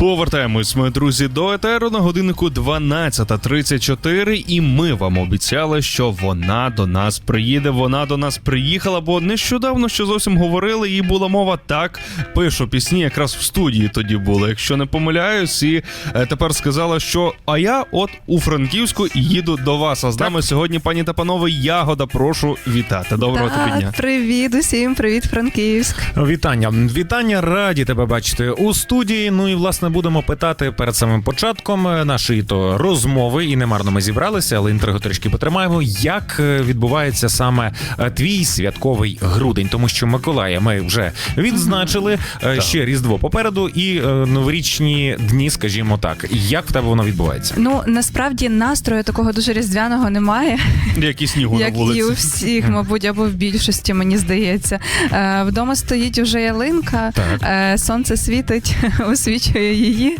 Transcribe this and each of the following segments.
Повертаємось, ми друзі, до етеру на годиннику 12.34, і ми вам обіцяли, що вона до нас приїде. Вона до нас приїхала, бо нещодавно ще зовсім говорили, і була мова так. Пишу пісні, якраз в студії тоді були, якщо не помиляюсь, і е, тепер сказала, що а я от у Франківську і їду до вас. А з нами сьогодні, пані та панове, ягода. Прошу вітати. Доброго тобі дня. Привіт усім, привіт, Франківськ. Вітання, вітання, раді тебе бачити у студії. Ну і власне будемо питати перед самим початком е, нашої то розмови. І немарно ми зібралися, але інтригу трішки потримаємо. Як е, відбувається саме е, твій святковий грудень? Тому що Миколая ми вже відзначили е, ще різдво попереду, і новорічні дні, скажімо так. Як в тебе воно відбувається? Ну насправді настрою такого дуже різдвяного немає, Які снігу на як і вулиці. у всіх, мабуть, або в більшості, мені здається. Вдома стоїть уже ялинка, Так. сонце світить, освічує її.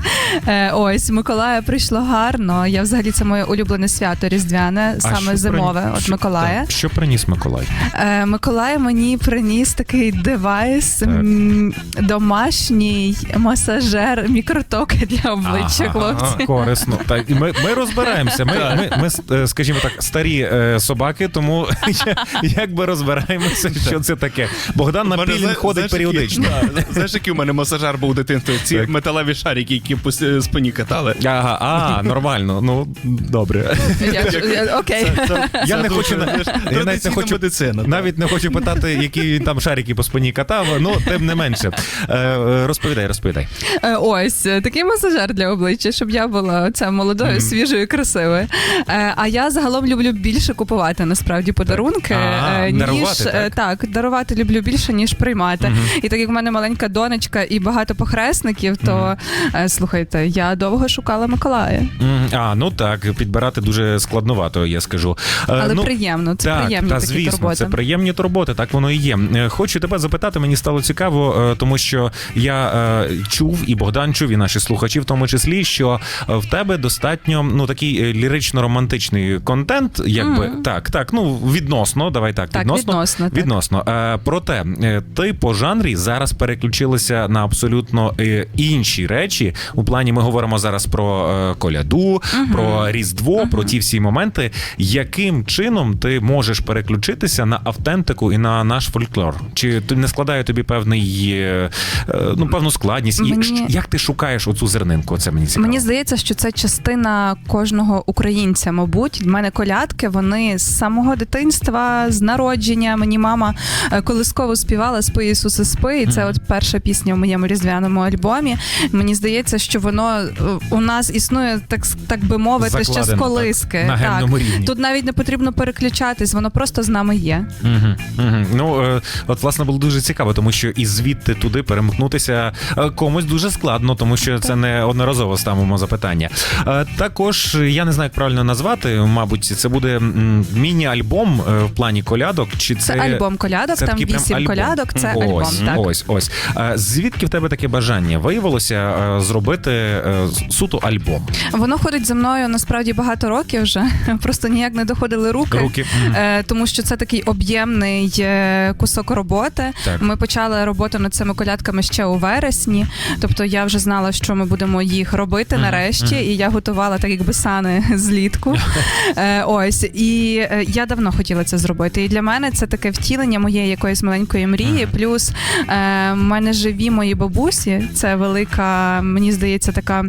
Е, ось Миколая прийшло гарно. Я взагалі це моє улюблене свято різдвяне, А саме що зимове. прині- От що- Миколая. так, Що приніс Миколай? Е, Миколай мені приніс такий девайс, м, домашній масажер, мікротоки для обличчя, Ага, хлопці. Корисно. Так, і ми, ми розбираємося. Ми, ми, ми, е, скажімо так, старі е, собаки, тому якби розбираємося, що це таке. Богдан на пілінг ходить періодично. Знаєш, який у мене масажер був у дитинстві? Ці металеві шарики, які по спині катали. Ага, а, нормально. Ну добре. Я Окей. Я Це не дуже, хочу на- знаєш, я навіть не традиційна хочу медицина. навіть не хочу питати, які він там шарики по спині катав. Ну тим не менше. Е, Розповідай, розповідай. Е, Ось е, такий масажер для обличчя, щоб я була оця молодою, свіжою, красивою. Е, А я загалом люблю більше купувати насправді подарунки, А, е, ніж е, так, дарувати люблю більше, ніж приймати. І так як в мене маленька донечка і багато похресників, то слухайте, я довго шукала Миколая. А, ну так, підбирати дуже складновато, я скажу. Е, Але ну, приємно, це так, приємні та, такі звісно, турботи. це приємні турботи, так воно і є. Е, Хочу тебе запитати, мені стало цікаво, е, тому що я е, чув, і Богдан чув, і наші слухачі, в тому числі, що е, в тебе достатньо ну такий е, лірично-романтичний контент, якби Мгм. так, так, ну відносно, давай так, Так, відносно. відносно, так. Відносно. Е, проте е, ти по жанрі зараз переключилися на абсолютно е, інші речі. У плані ми говоримо зараз про е, коляду, про різдво, про ті всі моменти. Яким чином ти можеш переключитися на автентику і на наш фольклор? Чи ти не складає тобі певний е, е, ну певну складність? І Мені- як ти шукаєш оцю зернинку? Це мені цікаво. Мені здається, що це частина кожного українця. Мабуть, в мене колядки. Вони з самого дитинства, з народження. Мені мама колисково співала Спи Ісусе, спи. І це от перша пісня в моєму різдвяному альбомі. Мені здається, що воно е, у нас існує, так так би мовити, ще з колиски. так, на генному рівні. Тут навіть не потрібно переключатись, воно просто з нами є. Угу, угу. Ну е, от власне було дуже цікаво, тому що і звідти туди перемкнутися е, комусь дуже складно, тому що це не одноразово ставимо запитання. Також я не знаю, як правильно назвати. Мабуть, це буде міні-альбом в плані колядок. Чи це, Це альбом колядок, це там вісім колядок, це ось, альбом. Так. Ось, ось. Звідки в тебе таке бажання? Виявилося зробити е, суто альбом. Воно ходить за мною насправді багато років вже. Просто ніяк не доходили руки. Руки. Е, тому що це такий об'ємний е, кусок роботи. Так. Ми почали роботу над цими колядками ще у вересні. Тобто я вже знала, що ми будемо їх робити нарешті, і я готувала так, якби сани злітку. Е, ось і е, я давно хотіла це зробити. І для мене це таке втілення моєї якоїсь маленької мрії. Плюс е, в мене живі мої бабусі. Це велика, мені здається, така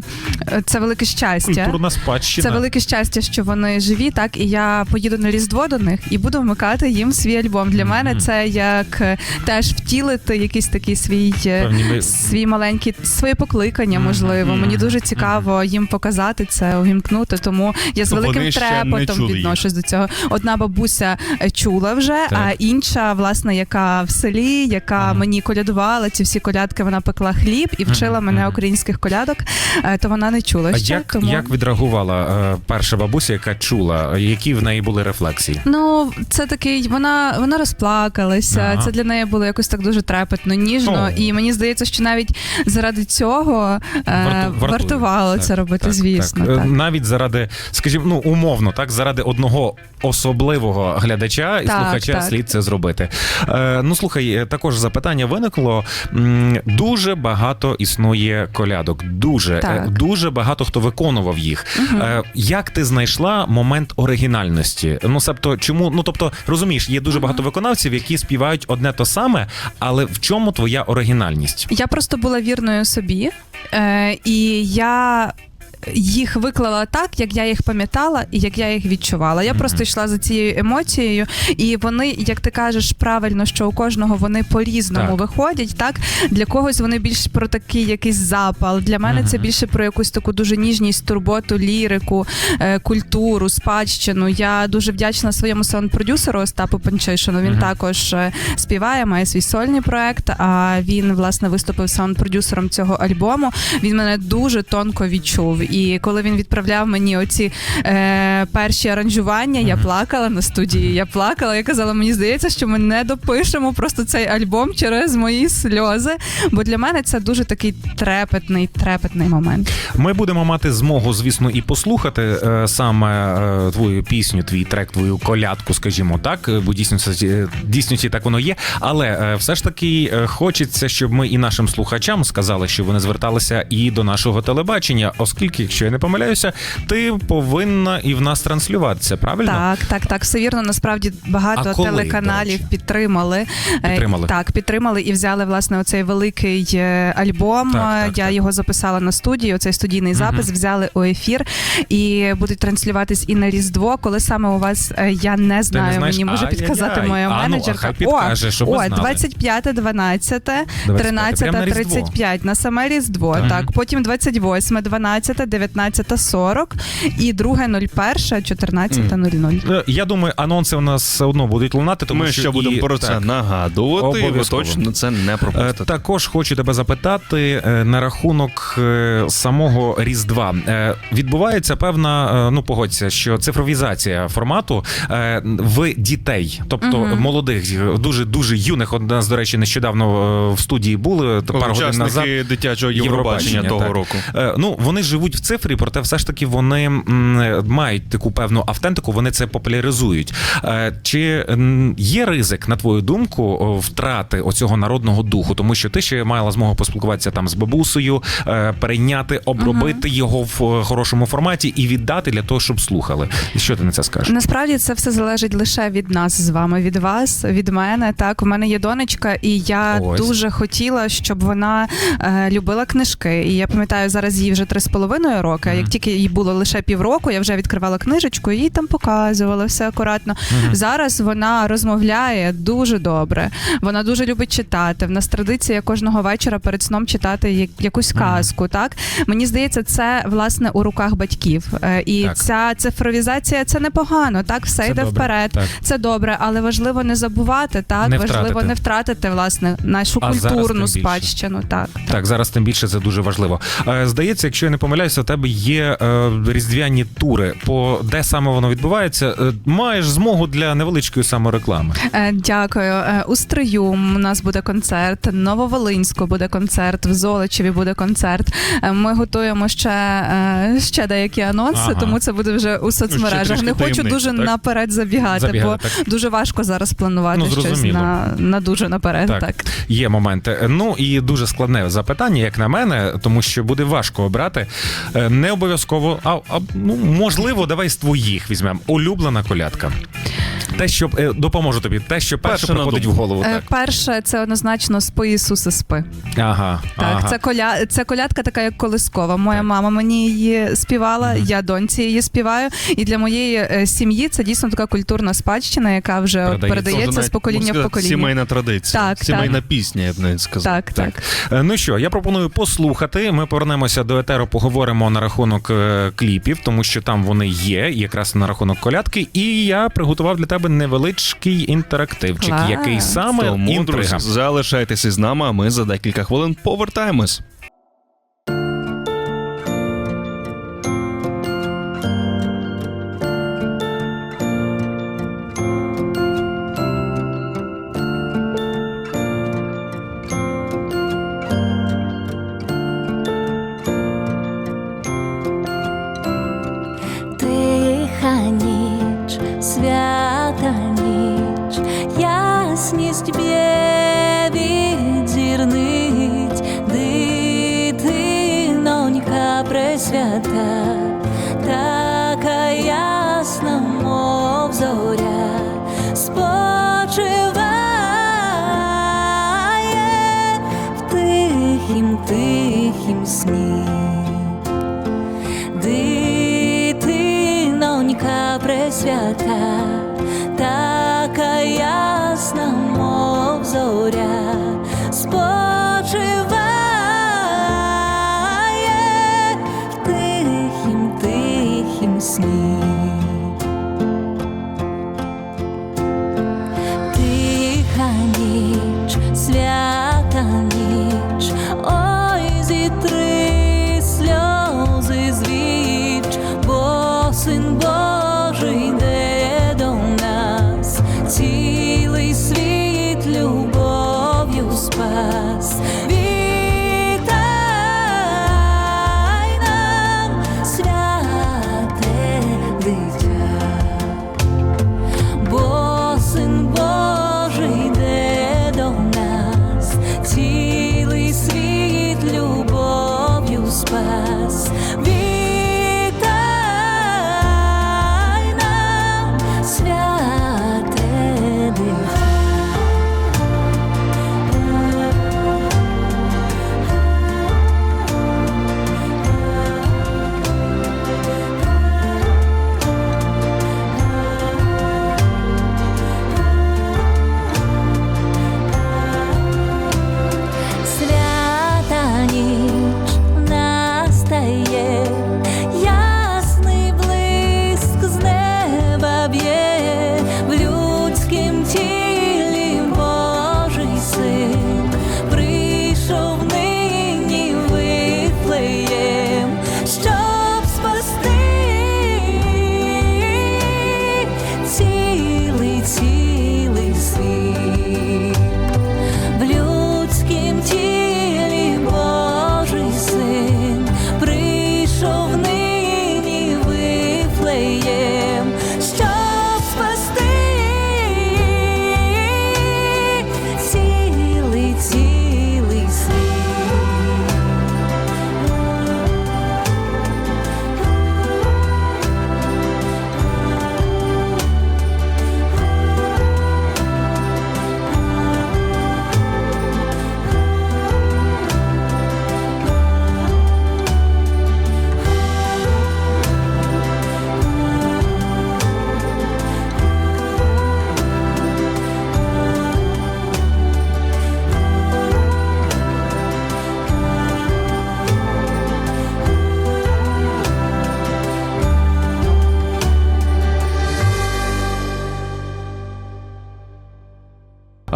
е, це велике щастя. Культурна спадщина. Це велике щастя, що вони живі, так і я поїду на різдво до них і буду вмикати їм свій альбом. Для мене це як е, теж втілити якийсь такий свій е, Певні ми- свій маленький своє покликання. Мгм, Можливо, мені дуже цікаво їм показати це, увімкнути. Тому я з Вони великим ще трепотом їх. відношусь до цього. Одна бабуся чула вже, Так. а інша, власне, яка в селі, яка Ага. мені колядувала ці всі колядки, вона пекла хліб і вчила мене мгм. Українських колядок, е, то вона не чула А ще. як, тому... як відреагувала е, перша бабуся, яка чула, які в неї були рефлексії? Ну, це такий, вона, вона розплакалася. Ага. Це для неї було якось так дуже трепетно, ніжно. О. І мені здається, що навіть заради цього е, Варту- вартувало Так, це робити, так, звісно. так. Так. Навіть заради, скажімо, ну умовно, так, заради одного особливого глядача і Так, слухача так. слід це зробити. Ну слухай, також запитання виникло. Дуже багато існує колядок. Дуже Так. Е, дуже багато хто виконував їх. Е, Як ти знайшла момент оригінальності? Ну себто, чому ну тобто розумієш, є дуже багато виконавців, які співають одне то саме, але в чому твоя оригінальність? Я просто була вірною собі, е, і я. Їх виклала так, як я їх пам'ятала і як я їх відчувала. Я просто йшла за цією емоцією, і вони, як ти кажеш, правильно, що у кожного вони по-різному Так. виходять. Так для когось вони більш про такий якийсь запал. Для мене це більше про якусь таку дуже ніжність, турботу, лірику, е, культуру, спадщину. Я дуже вдячна своєму саунд-продюсеру Остапу Панчишину. Він також е, співає, має свій сольний проект. А він власне виступив саунд-продюсером цього альбому. Він мене дуже тонко відчув. І коли він відправляв мені оці е, перші аранжування, я плакала на студії. Я плакала. Я казала, мені здається, що ми не допишемо просто цей альбом через мої сльози. Бо для мене це дуже такий трепетний, трепетний момент. Ми будемо мати змогу, звісно, і послухати е, саме е, твою пісню, твій трек, твою колядку, скажімо так, е, бо дійсно це- дійсності так воно є. Але е, все ж таки е, хочеться, щоб ми і нашим слухачам сказали, що вони зверталися і до нашого телебачення, оскільки, якщо я не помиляюся, ти повинна і в нас транслюватися, правильно? Так, так, так, все вірно. Насправді багато А коли, телеканалів підтримали. Е, Підтримали. Так, підтримали і взяли власне оцей великий е, альбом. Так, так, Я так. його записала на студії. Оцей студійний запис взяли у ефір і будуть транслюватись і на Різдво. Коли саме у вас е, я не знаю, знаєш? мені може підказати моя А, ну, а менеджерка. підкаже, щоб о, знали. 25, 12, 13, прямо на 35 на саме Різдво. Так. Так, потім 28, 12, 19, 40 і 2, 01, 14, 00. Е, Я думаю, анонси у нас все одно будуть лунати, тому Ми що ще будемо і- про це так. нагадувати, ви точно це не Е, пропустите. Також хочу тебе запитати е, на рахунок е, самого Різдва. Е, Відбувається певна, е, ну погодься, що цифровізація формату е, в дітей, тобто Мгм. молодих, дуже дуже юних. От у нас, до речі, нещодавно е, в студії були пару годин назад. Дитячого Євробачення Євробачення, того так. року. Е, Ну, вони живуть в цифрі, проте все ж таки вони мають таку певну автентику, вони це популяризують. Е, Чи є ризик, на твою думку, втрати оцього народного духу? Тому що ти ще мала змогу поспілкуватися там з бабусею, е, перейняти, обробити його в е, хорошому форматі і віддати для того, щоб слухали. І що ти на це скажеш? Насправді це все залежить лише від нас з вами, від вас, від мене. Так, у мене є донечка, і я Ось. дуже хотіла, щоб вона е, любила книжки. І я пам'ятаю, зараз їй вже три з половиною роки. а Як тільки їй було лише півроку, я вже відкривала книжечку, їй там показувала все акуратно. Зараз вона розмовляє дуже добре. Вона дуже любить читати. В нас традиція кожного вечора перед сном читати якусь казку. Так мені здається, це власне у руках батьків. Е, І Так. ця цифровізація це непогано. Так, все Це йде добре, вперед. так. Це добре, але важливо не забувати. Так, Не важливо втратити. не втратити власне нашу А культурну спадщину. Так, Так, зараз тим більше це дуже важливо. Е, Здається, якщо я не помиляюся, у тебе є е, різдвяні тури. По де саме воно відбувається? Е, Маєш змогу для невеличкої самореклами. Е, Дякую. Е, У Стрию у нас буде концерт, Нововолинську буде концерт, в Золочеві буде концерт. Е, Ми готуємо ще, е, ще деякі анонси, Ага. тому це буде вже у соцмережах. трішки Не хочу таємниці, дуже так? наперед забігати, Забігати, бо дуже важко зараз планувати Ну, щось зрозуміло. на, на дуже наперед. Так. Так. Є моменти. Ну і дуже складне запитання, як на мене, тому що буде важко обрати. Е, Не обов'язково, а, а ну можливо, давай з твоїх візьмемо. Улюблена колядка. Те, що е, допоможу тобі, те, що перше Перше на приходить в думку. голову. Е, Так. Перше, це однозначно спи Ісусе спи. Ага. Так, ага. це коля це колядка така, як колискова. Моя мама мені її співала, я доньці її співаю. І для моєї е, сім'ї це дійсно така культурна спадщина, яка вже Передається. передається, з навіть, покоління можна в сказати, покоління. Сімейна традиція. Так, Сімейна так. пісня, я б навіть сказав. Так, так. Е, Ну що, я пропоную послухати. Ми повернемося до етеру, поговоримо на рахунок е, кліпів, тому що там вони є, якраз на рахунок колядки. І я приготував для тебе невеличкий інтерактивчик, Клас. який саме Тому, інтрига. друзі, залишайтеся з нами, а ми за декілька хвилин повертаємось.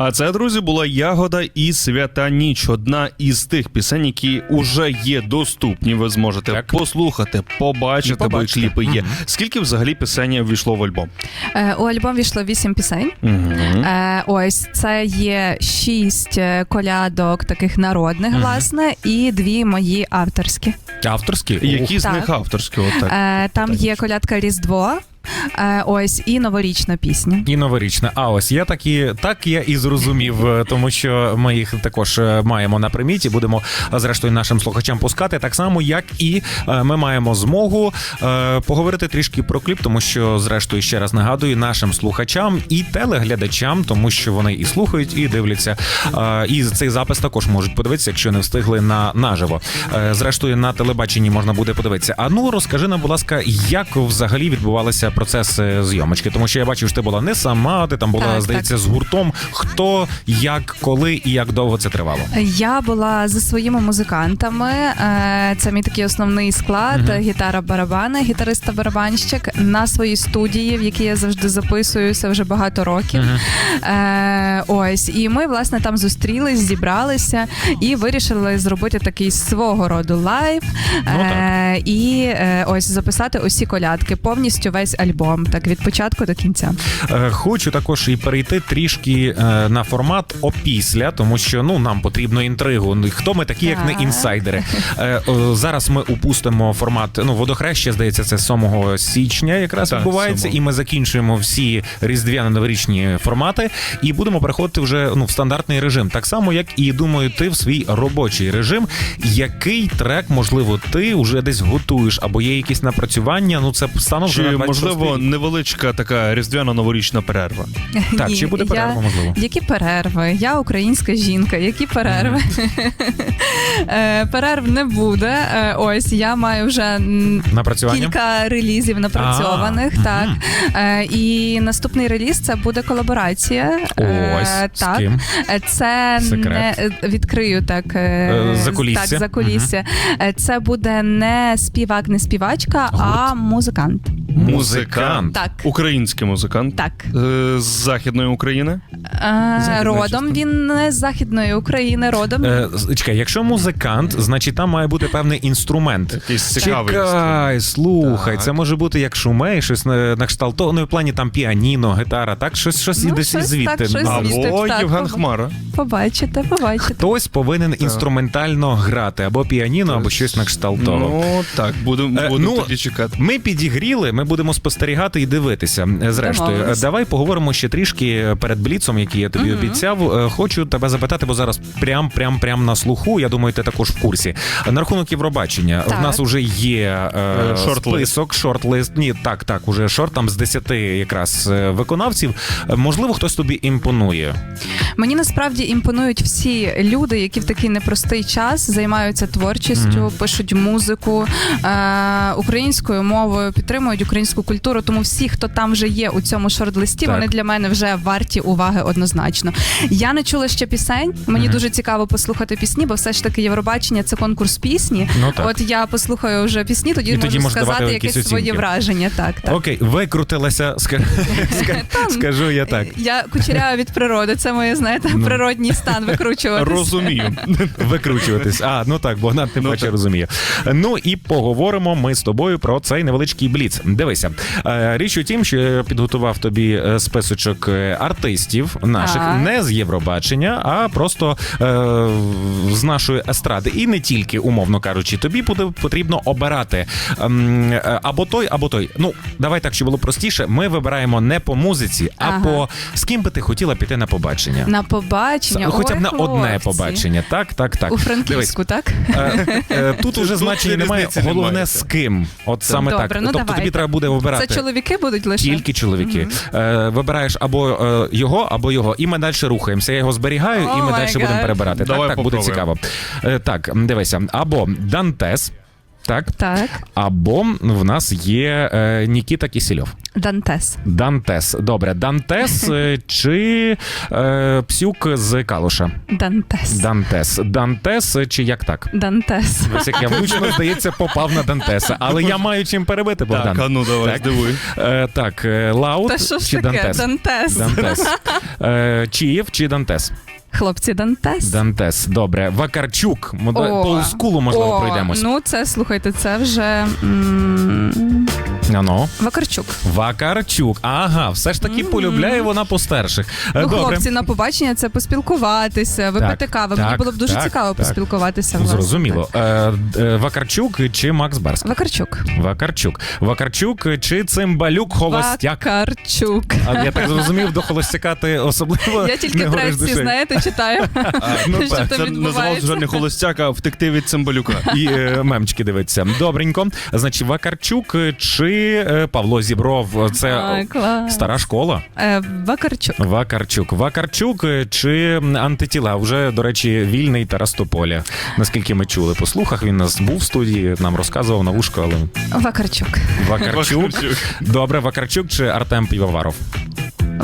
А це, друзі, була ягода і свята ніч. Одна із тих пісень, які уже є доступні. Ви зможете Так. послухати, побачити, І бо кліпи є. Мгм. Скільки взагалі пісень ввійшло в альбом? Е, У альбом війшло вісім пісень. Угу. Е, ось це є шість е, колядок таких народних, власне, і дві мої авторські. Авторські? Які з Так. них авторські? От так. Е, там є колядка Різдво. Е, ось і новорічна пісня. І новорічна. А ось я так і так я і зрозумів, е, тому що ми їх також е, маємо на приміті. Будемо е, зрештою нашим слухачам пускати. Так само, як і ми маємо змогу е, поговорити трішки про кліп, тому що, зрештою, ще раз нагадую нашим слухачам і телеглядачам, тому що вони і слухають, і дивляться. Е, І цей запис також можуть подивитися, якщо не встигли на наживо. Е, Зрештою, на телебаченні можна буде подивитися. А ну розкажи нам, будь ласка, як взагалі відбувалися процес е, зйомочки? Тому що я бачив, що ти була не сама, ти там була, Так, здається, з гуртом. Хто, як, коли і як довго це тривало? Я була зі своїми музикантами. Е, Це мій такий основний склад: Мгм. гітара барабани, гітариста барабанщик на своїй студії, в якій я завжди записуюся вже багато років. Е, ось, і ми власне там зустрілись, зібралися і вирішили зробити такий свого роду лайв. Ну, і ось записати усі колядки, повністю весь альбом, так від початку до кінця. Е, Хочу також і перейти трішки е, на формат опісля, тому що ну нам потрібно інтригу. Хто ми такі, як не інсайдери? Е, Зараз ми упустимо формат. Ну, водохреща, здається, це 7 січня якраз Так, відбувається, 7-го. і ми закінчуємо всі різдвяно-новорічні формати і будемо переходити вже ну в стандартний режим. Так само, як і думаю, ти в свій робочий режим. Який трек, можливо, ти вже десь готуєш, або є якісь напрацювання? Ну це станом вже на 26 можливо невеличка така різдвяно-новорічна перерва. Так, Ні, чи буде перерва, я- можливо? Які перерви? Я українська жінка. Які перерви? Е, Перерв не буде. Е, Ось я маю вже кілька релізів напрацьованих. Так. Е, і наступний реліз це буде колаборація. Ось, з ким? Це Секрет. не відкрию так. Так, закулісся. Е, Це буде не співак, не співачка, а музикант. Музикант. Так. Український музикант. Так. Е, З Західної України. Е, Західна Родом частина. він не з Західної України, родом. Е, з- чекай, якщо музикант, значить там має бути певний інструмент. Якийсь цікавий. Чекай, слухай, це може бути як шумей, щось на, на кшталт. того, Ну, в плані там піаніно, гітара, так? Щось, щось Ну, десь щось звідти. так, щось звідти. Або так, Євген Хмара. Побачите, побачите. Хтось повинен інструментально грати, або піаніно, або щось на кшталт того. Ну так, будемо будемо ну, тоді чекати. Ми підігріли, ми будемо спостерігати і дивитися. Е, Зрештою, Домовились. Е, давай поговоримо ще трішки перед бліцом, який я тобі обіцяв. Е, Хочу тебе запитати, бо зараз прям, прям, прям на слуху. Я думаю, ти також в курсі. На рахунок Євробачення. Так. В нас уже є е, Е, шорт-лист. список, шорт-лист. Ні, так, так, уже шорт там з 10 якраз виконавців. Можливо, хтось тобі імпонує. Мені насправді імпонують всі люди, які в такий непростий час займаються творчістю, пишуть музику е- українською мовою, підтримують українську культуру. Тому всі, хто там вже є у цьому шорт-листі, Так. вони для мене вже варті уваги однозначно. Я не чула ще пісень. Мені Мгм. дуже цікаво послухати пісні, бо все ж таки Євробачення це конкурс пісні. Ну так. От я послухаю вже пісні, тоді І можу тоді сказати якісь якесь своє враження. Так, так. Окей, викрутилася, ска- ска- скажу я так. Я кучеряю від природи. Це моє, знаєте, Ну. природній стан викручуватися. Розумію. Викручуватись. А, ну так, Богдан тим Ну паче розуміє. Ну і поговоримо ми з тобою про цей невеличкий бліц. Дивися, е, річ у тім, що я підготував тобі е, списочок е, артистів наших, Так. не з Євробачення, а просто е, з нашої естради. І не тільки, умовно кажучи, тобі буде потрібно обирати ем, е, або той, або той. Ну, давай так, щоб було простіше. Ми вибираємо не по музиці, а Ага. по з ким би ти хотіла піти на побачення. На побачення. С- Хоча б Ой, на одне хлопці. побачення. Так, так, так. У Франківську, так? Е, е, Тут уже Тут значення немає. різниці Головне з ким. От саме Добре, так. ну тобто давайте. тобі треба буде. Це чоловіки будуть лише? Тільки чоловіки. Е, вибираєш або е, його, або його. І ми далі рухаємося. Я його зберігаю, і О ми далі будемо перебирати. Давай так, так, буде попробуємо. цікаво. Е, так, дивися. Або Дантес, так, Так. або в нас є е, Нікіта Кісільов. Дантес. Дантес. Добре, Дантес е, чи е, Псюк з Калуша? Дантес. Дантес. Дантес чи як так? Дантес. Ось як я влучно, здається, попав на Дантеса. Але я маю чим перебити, Богдан. Так, а ну давай, Так. здивуй. Е, так, е, Лаут Та що ж чи таке? Дантес? Дантес. Дантес. Е, Чиїв чи Дантес? Хлопці, Дантес. Дантес. Добре. Вакарчук. Ми О. По олдскулу, можливо, О, пройдемось. Ну, це, слухайте, це вже м, Ано. Вакарчук. Вакарчук. Ага, все ж таки полюбляє вона по старших. Е, Ну, Добре. хлопці, на побачення це поспілкуватися, випити кави. Мені так, було б дуже так, цікаво так. поспілкуватися. власне, Зрозуміло. Е, е, Вакарчук чи Макс Барський? Вакарчук. Вакарчук. Вакарчук чи Цимбалюк Холостяк? Вакарчук. А я так зрозумів, до холостяка ти особливо Я тільки не душею. знаєте, читаю. ну що так, там Це відбувається. називався вже не холостяк, а втекти від цимбалюка. І е, мемчики дивиться. Добренько. Значить, Вакарчук чи е, Павло Зібров? Це клас. стара школа. Е, Вакарчук. Вакарчук. Вакарчук е, чи антитіла? Вже, до речі, вільний Тарас Тополя. Наскільки ми чули по слухах, він у нас був в студії, нам розказував на вушко, але Вакарчук. Вакарчук. Вакарчук. Добре, Вакарчук чи Артем Півоваров?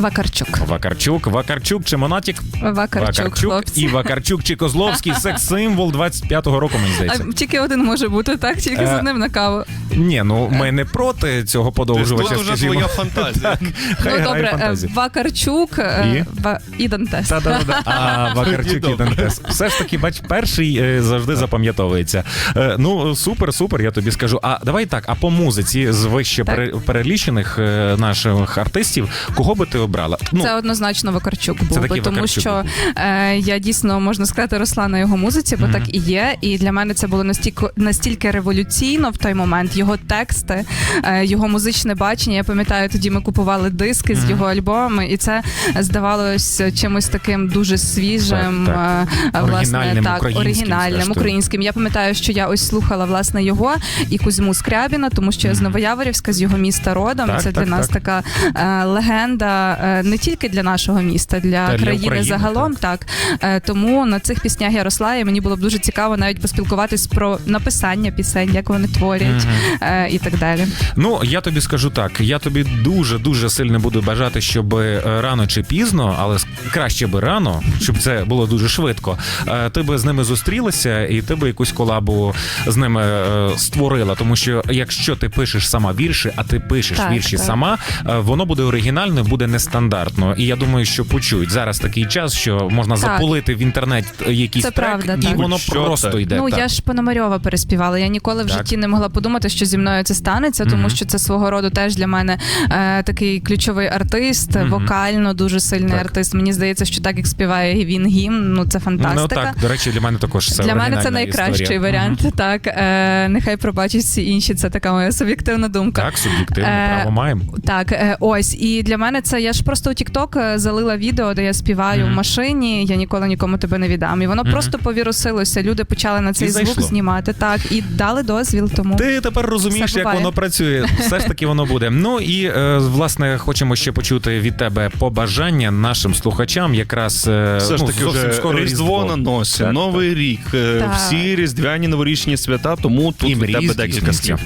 Вакарчук. Вакарчук, Вакарчук чи Монатік? Вакарчук, хлопці. і Вакарчук чи Козловський секс-символ 25-го року, мені здається. А тільки один може бути, так? Тільки з Е, одним на каву. Ні, ну ми не проти цього подовжувача, Тут вже скажімо. твоя фантазія. Хай ну грає добре, е, фантазія. Вакарчук е, Ва- і Дантес. Та-да-да. А, Вакарчук і Дантес. Все ж таки, бач, перший е, завжди запам'ятовується. Е, Ну, супер, супер, я тобі скажу. А давай так, а по музиці з вище Так. пере- перелічених е, наших артистів, кого би ти обрала. Ну, Це однозначно Вакарчук був такий би, тому Вакарчук що е, я дійсно можна сказати росла на його музиці, бо так і є. І для мене це було настільки настільки революційно в той момент. Його тексти, е, його музичне бачення. Я пам'ятаю, тоді ми купували диски з його альбомами, і це здавалось чимось таким дуже свіжим, Так, е, власне, Оригінальним, так українським, оригінальним зрештою. українським. Я пам'ятаю, що я ось слухала власне його і Кузьму Скрябіна, тому що я з Новояворівська, з його міста родом. Так, і це так, для нас так. така е, легенда не тільки для нашого міста, для, Та для країни України, загалом. Так. Е, тому на цих піснях я росла, і мені було б дуже цікаво навіть поспілкуватись про написання пісень, як вони творять е, і так далі. Ну, я тобі скажу так: я тобі дуже дуже сильно буду бажати, щоб е, рано чи пізно, але краще би рано, щоб це було дуже швидко. е, Ти би з ними зустрілася, і ти би якусь колабу з ними е, створила. Тому що якщо ти пишеш сама вірші, а ти пишеш Так, вірші так. сама, е, воно буде оригінально, буде нестандартно. І я думаю, що почують зараз такий час, що можна Так. запулити в інтернет якийсь Це трек, правда, і так. воно Будь-що просто так. йде. ну так. я ж Пономарьова переспівала. Я ніколи в Так. житті не могла подумати, що зі мною це станеться, тому Мгм. що це свого роду теж для мене е, такий ключовий артист, Мгм. вокально дуже сильний Так. артист. Мені здається, що так як співає він гімн, ну це фантастика. Ну так, до речі, для мене також це Для мене це найкращий історія. варіант. Так е, нехай пробачать всі інші. Це така моя суб'єктивна думка. Так, суб'єктивно Е, право маємо. Так, е, ось і для мене це я ж просто у TikTok залила відео, де я співаю в машині. Я ніколи нікому тебе не віддам. І воно просто повірусилося. Люди почали на цей І звук зайшло. знімати. Так і дали дозвіл. Тому Ти тепер розумієш, Все як буває. воно працює. Все ж таки воно буде. Ну і е, власне хочемо ще почути від тебе побажання нашим слухачам. Якраз е, Все ж ну, таки зовсім вже скоро Різдво на носі, Так, Новий рік, е, Так. всі різдвяні новорічні свята, тому тут І від тебе декілька слів.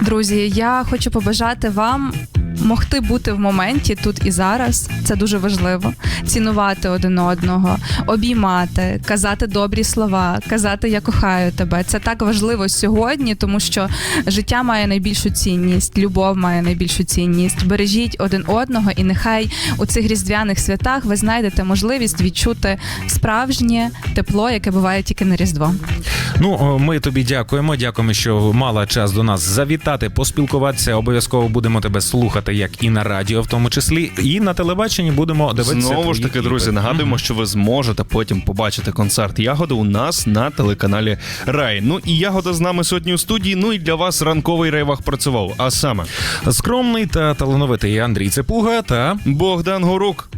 друзі, я хочу побажати вам. Могти бути в моменті тут і зараз це дуже важливо. Цінувати один одного, обіймати, казати добрі слова, казати Я кохаю тебе. Це так важливо сьогодні, тому що життя має найбільшу цінність, любов має найбільшу цінність. Бережіть один одного, і нехай у цих різдвяних святах ви знайдете можливість відчути справжнє тепло, яке буває тільки на різдво. Ну ми тобі дякуємо. Дякуємо, що мала час до нас завітати, поспілкуватися. Обов'язково будемо тебе слухати, як і на радіо, в тому числі, і на телебаченні будемо дивитися. Знову ж таки, друзі, нагадуємо, що ви зможете потім побачити концерт Ягоди у нас на телеканалі Рай. Ну і Ягода з нами сьогодні у студії. Ну і для вас ранковий рейвах працював. А саме скромний та талановитий Андрій Цепуга та Богдан Горук.